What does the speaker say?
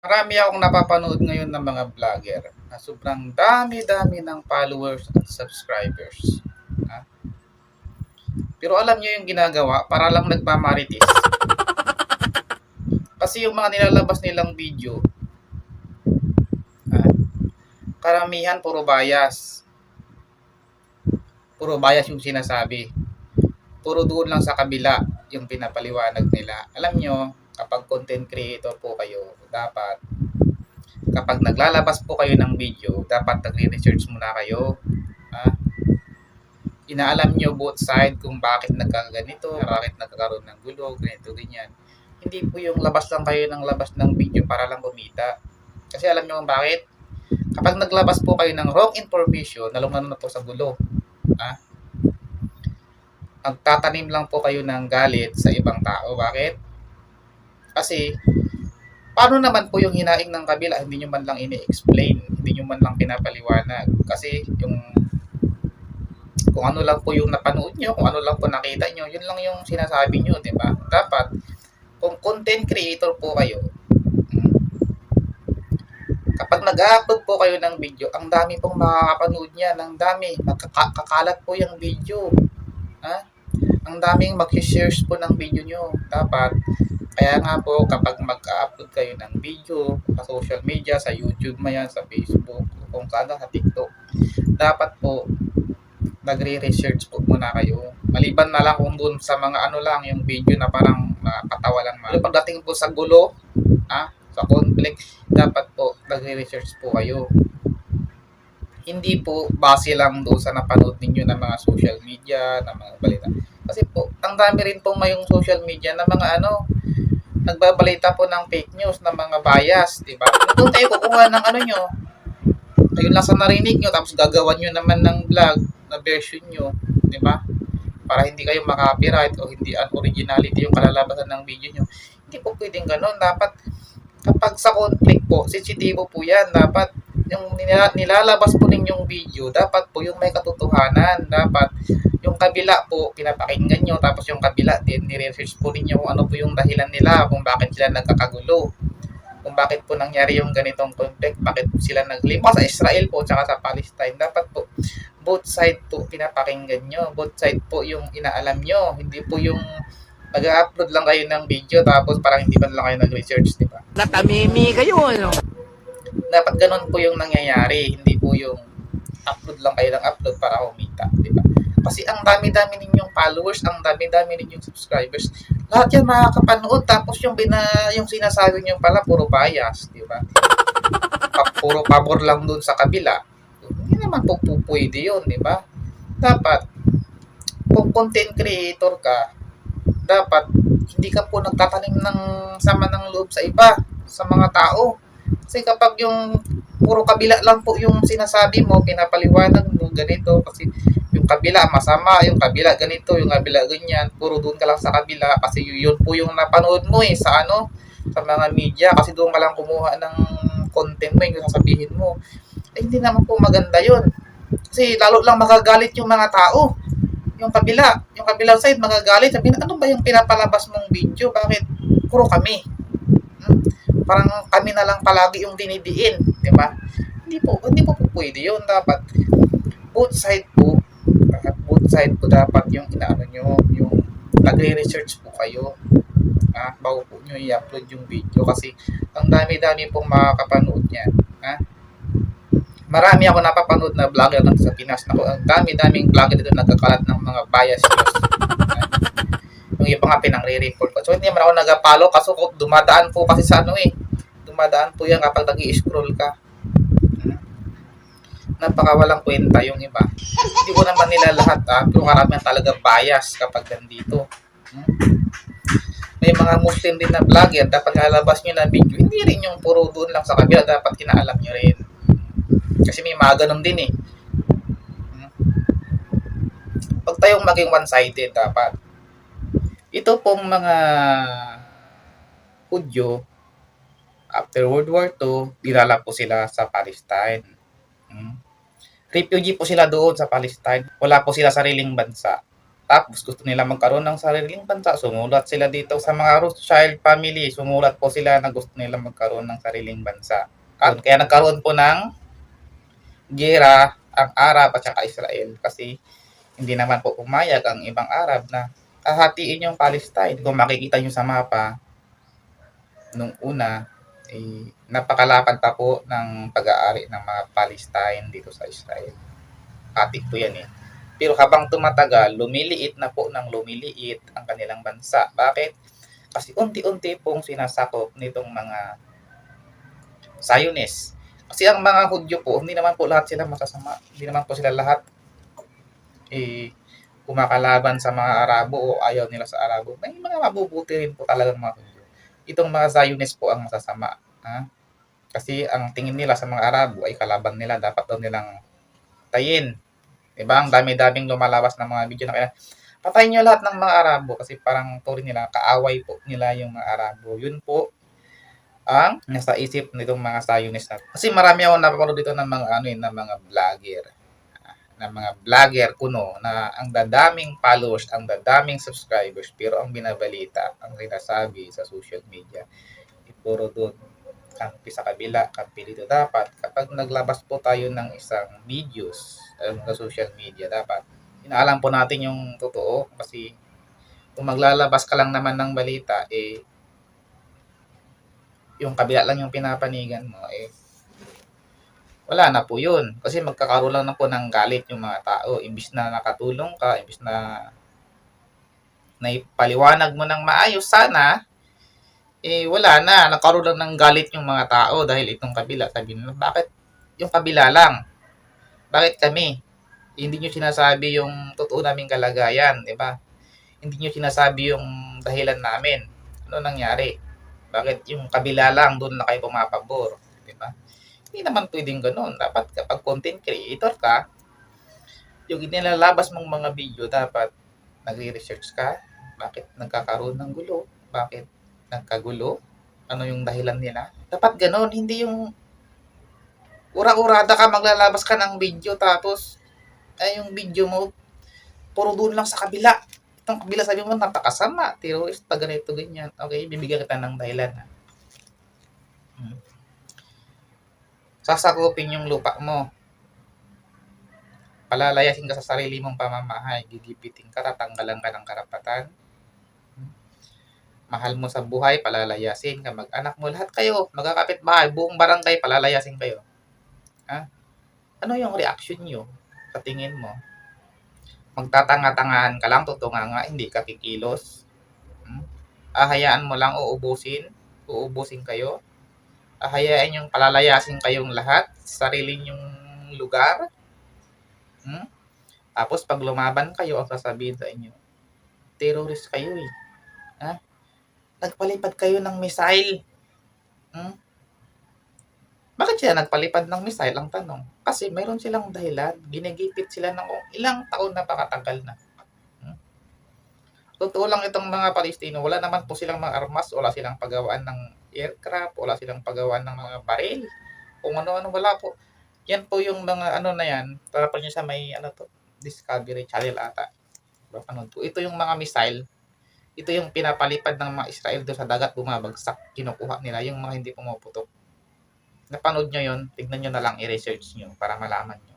Marami akong napapanood ngayon ng mga vlogger na sobrang dami-dami ng followers at subscribers. Ha? Pero alam nyo yung ginagawa para lang nagmamaritis. Kasi yung mga nilalabas nilang video, ha? karamihan puro bias. Puro bias yung sinasabi. Puro doon lang sa kabila yung pinapaliwanag nila. Alam nyo, kapag content creator po kayo, dapat kapag naglalabas po kayo ng video, dapat nagre-research muna kayo. Ha? Inaalam nyo both side kung bakit nagkaganito, bakit nagkakaroon ng gulo, ganito, ganyan. Hindi po yung labas lang kayo ng labas ng video para lang kumita. Kasi alam nyo kung bakit? Kapag naglabas po kayo ng wrong information, nalungano na po sa gulo. Ha? Magtatanim lang po kayo ng galit sa ibang tao. Bakit? Kasi, paano naman po yung hinaing ng kabila, hindi nyo man lang ini-explain, hindi nyo man lang pinapaliwanag. Kasi, yung kung ano lang po yung napanood nyo, kung ano lang po nakita nyo, yun lang yung sinasabi nyo, di ba? Dapat, kung content creator po kayo, kapag nag-upload po kayo ng video, ang dami pong makakapanood niya, ang dami, magkakalat po yung video. Ha? Ang daming mag-shares po ng video nyo. Dapat, kaya nga po, kapag mag-upload kayo ng video sa social media, sa YouTube man yan, sa Facebook, kung saan sa TikTok, dapat po, nagre-research po muna kayo. Maliban na lang kung dun sa mga ano lang, yung video na parang nakakatawa lang. Pero pagdating po sa gulo, ah, sa conflict, dapat po, nagre-research po kayo. Hindi po base lang doon sa napanood ninyo ng mga social media, ng mga balita. Kasi po, ang dami rin pong mayong social media na mga ano, nagbabalita po ng fake news, ng mga bias, di ba? Doon tayo kukuha ng ano nyo, ayun lang sa narinig nyo, tapos gagawan nyo naman ng vlog na version nyo, di ba? Para hindi kayo makapiright o hindi unoriginality yung kalalabasan ng video nyo. Hindi po pwedeng ganun. Dapat, kapag sa conflict po, sensitibo po yan. Dapat, yung nila- nilalabas po ninyong video, dapat po yung may katotohanan. Dapat, yung kabila po, pinapakinggan nyo. Tapos yung kabila din, nire-research po ninyo kung ano po yung dahilan nila, kung bakit sila nagkakagulo kung bakit po nangyari yung ganitong conflict, bakit sila naglimpa sa Israel po tsaka sa Palestine. Dapat po both side po pinapakinggan nyo, both side po yung inaalam nyo, hindi po yung nag-upload lang kayo ng video tapos parang hindi man lang kayo nag-research, di ba? Natamimi kayo, ano? Dapat ganun po yung nangyayari, hindi po yung upload lang kayo ng upload para kumita, di ba? Kasi ang dami-dami ninyong followers, ang dami-dami ninyong subscribers, lahat yan makakapanood tapos yung bina, yung sinasabi niyo pala puro bias, di ba? Puro pabor lang dun sa kabila. Hindi naman po po pwede yun, di ba? Dapat kung content creator ka, dapat hindi ka po nagtatanim ng sama ng loob sa iba, sa mga tao. Kasi kapag yung puro kabila lang po yung sinasabi mo, pinapaliwanag mo, ganito, kasi yung kabila masama, yung kabila ganito, yung kabila ganyan, puro doon ka lang sa kabila kasi yun, po yung napanood mo eh sa ano, sa mga media kasi doon ka lang kumuha ng content mo, yung sasabihin mo. Eh, hindi naman po maganda yun. Kasi lalo lang magagalit yung mga tao. Yung kabila, yung kabilang side magagalit. Sabihin, ano ba yung pinapalabas mong video? Bakit puro kami? Hmm? Parang kami na lang palagi yung dinidiin, di ba? Hindi po, hindi po, po pwede yun. Dapat both side po at both side po dapat yung inaano nyo, yung nagre-research po kayo ah, bago po nyo i-upload yung video kasi ang dami-dami pong makakapanood niyan. Ha? Marami ako napapanood na vlogger dito sa Pinas. Naku, ang dami-daming vlogger dito nagkakalat ng mga bias news. Ah, yung iba nga pinang-re-report ko. So, hindi naman ako nag-follow kasi ko- dumadaan po kasi sa ano eh. Dumadaan po yan kapag nag scroll ka. Hmm. Napakawalang kwenta yung iba. Hindi ko naman nila lahat ah, pero karamihan talaga bias kapag nandito. May mga Muslim din na vlogger, dapat lalabas nyo na video. Hindi rin yung puro doon lang sa kabila, dapat kinaalam nyo rin. Kasi may mga ganun din eh. Huwag tayong maging one-sided dapat. Ito pong mga Hudyo, after World War II, dinala po sila sa Palestine. Hmm? Refugee po sila doon sa Palestine. Wala po sila sariling bansa. Tapos gusto nila magkaroon ng sariling bansa. Sumulat sila dito sa mga Rothschild family. Sumulat po sila na gusto nila magkaroon ng sariling bansa. Kaya nagkaroon po ng gera ang Arab at saka Israel kasi hindi naman po pumayag ang ibang Arab na hahatiin yung Palestine. Kung makikita nyo sa mapa, nung una, eh, napakalapad pa po ng pag-aari ng mga Palestine dito sa Israel. Atik po yan eh. Pero habang tumatagal, lumiliit na po ng lumiliit ang kanilang bansa. Bakit? Kasi unti-unti pong sinasakop nitong mga Zionists. Kasi ang mga Hudyo po, hindi naman po lahat sila masasama. Hindi naman po sila lahat eh, kumakalaban sa mga Arabo o ayaw nila sa Arabo. May mga mabubuti rin po talagang mga. Itong mga Zionists po ang masasama. Ha? Kasi ang tingin nila sa mga Arabo ay kalaban nila. Dapat daw nilang tayin. Diba? Ang dami-daming lumalabas ng mga video na kaya patayin nyo lahat ng mga Arabo kasi parang turin nila, kaaway po nila yung mga Arabo. Yun po ang nasa isip nitong mga Zionist na. Kasi marami ako napapanood dito ng mga ano yun, ng mga vlogger ng mga vlogger kuno na ang dadaming followers, ang dadaming subscribers, pero ang binabalita, ang sinasabi sa social media, puro doon kampi sa kabila, kampi dito. Dapat, kapag naglabas po tayo ng isang videos um, sa social media, dapat inaalam po natin yung totoo kasi kung maglalabas ka lang naman ng balita, eh, yung kabila lang yung pinapanigan mo, eh, wala na po yun. Kasi magkakaroon lang na po ng galit yung mga tao. Imbis na nakatulong ka, imbis na naipaliwanag mo ng maayos sana, eh wala na. Nagkaroon lang ng galit yung mga tao dahil itong kabila. Sabi nila, bakit yung kabila lang? Bakit kami? Hindi nyo sinasabi yung totoo naming kalagayan, di ba? Hindi nyo sinasabi yung dahilan namin. Ano nangyari? Bakit yung kabila lang, doon na kayo pumapabor? Di ba? Hindi naman pwedeng ganun. Dapat kapag content creator ka, yung inilalabas mong mga video, dapat nagre-research ka. Bakit nagkakaroon ng gulo? Bakit nagkagulo? Ano yung dahilan nila? Dapat ganun. Hindi yung ura-urada ka, maglalabas ka ng video, tapos ay yung video mo, puro doon lang sa kabila. Itong kabila sabi mo, napakasama. Terrorist, pa ganito, ganyan. Okay, bibigyan kita ng dahilan. Hmm sasakupin yung lupa mo. Palalayasin ka sa sarili mong pamamahay. Gigipitin ka, tatanggalan ka ng karapatan. Mahal mo sa buhay, palalayasin ka. Mag-anak mo, lahat kayo, magkakapit bahay, buong barangay, palalayasin kayo. Ha? Ano yung reaction nyo sa tingin mo? Magtatanga-tangahan ka lang, tutunga nga, hindi ka kikilos. Hmm? Ahayaan mo lang uubusin, uubusin kayo hayain yung palalayasin kayong lahat sa sarili nyong lugar. Hmm? Tapos pag lumaban kayo, ang sasabihin sa inyo, terrorist kayo eh. Ha? Nagpalipad kayo ng missile. Hmm? Bakit sila nagpalipad ng missile? Ang tanong. Kasi mayroon silang dahilan. Ginigipit sila ng ilang taon na pakatagal na. Totoo lang itong mga Palestino, wala naman po silang mga armas, wala silang paggawaan ng aircraft, wala silang paggawa ng mga baril. Kung ano-ano, wala po. Yan po yung mga ano na yan, para pa nyo sa may ano to, Discovery Channel ata. Papanood po. Ito yung mga missile. Ito yung pinapalipad ng mga Israel doon sa dagat bumabagsak. Kinukuha nila yung mga hindi pumuputok. Napanood nyo yun, tignan nyo na lang, i-research nyo para malaman nyo.